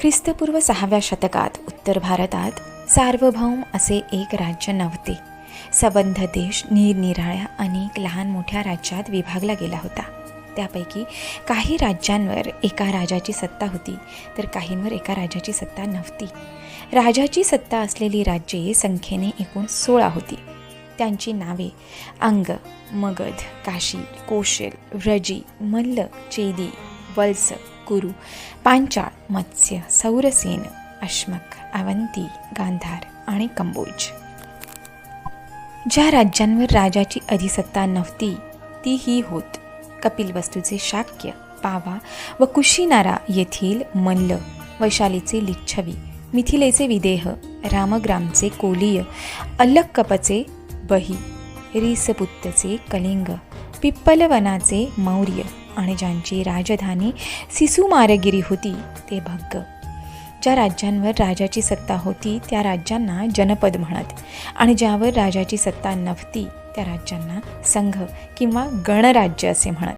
ख्रिस्तपूर्व सहाव्या शतकात उत्तर भारतात सार्वभौम असे एक राज्य नव्हते. सबंध देश निरनिराळ्या अनेक लहान मोठ्या राज्यात विभागला गेला होता. त्यापैकी काही राज्यांवर एका राजाची सत्ता होती तर काहींवर एका राजाची सत्ता नव्हती. राजाची सत्ता असलेली राज्ये संख्येने एकूण सोळा होती. त्यांची नावे अंग मगध काशी कोशल व्रजी मल्ल चेदी वल्स कुरु पांचाळ मत्स्य सौरसेन अश्मक अवंती गांधार आणि कंबोज. ज्या राज्यांवर राजाची अधिसत्ता नव्हती ती ही होत कपिलवस्तूचे शाक्य पावा व कुशीनारा येथील मल्ल वैशालीचे लिच्छवी मिथिलेचे विदेह रामग्रामचे कोलीय अल्लक्कपचे बही रिसपुत्तचे कलिंग पिप्पलवनाचे मौर्य आणि ज्यांची राजधानी सिसुमारगिरी होती ते भग्ग. ज्या राज्यांवर राजाची सत्ता होती त्या राज्यांना जनपद म्हणत आणि ज्यावर राजाची सत्ता नव्हती त्या राज्यांना संघ किंवा गणराज्य असे म्हणत.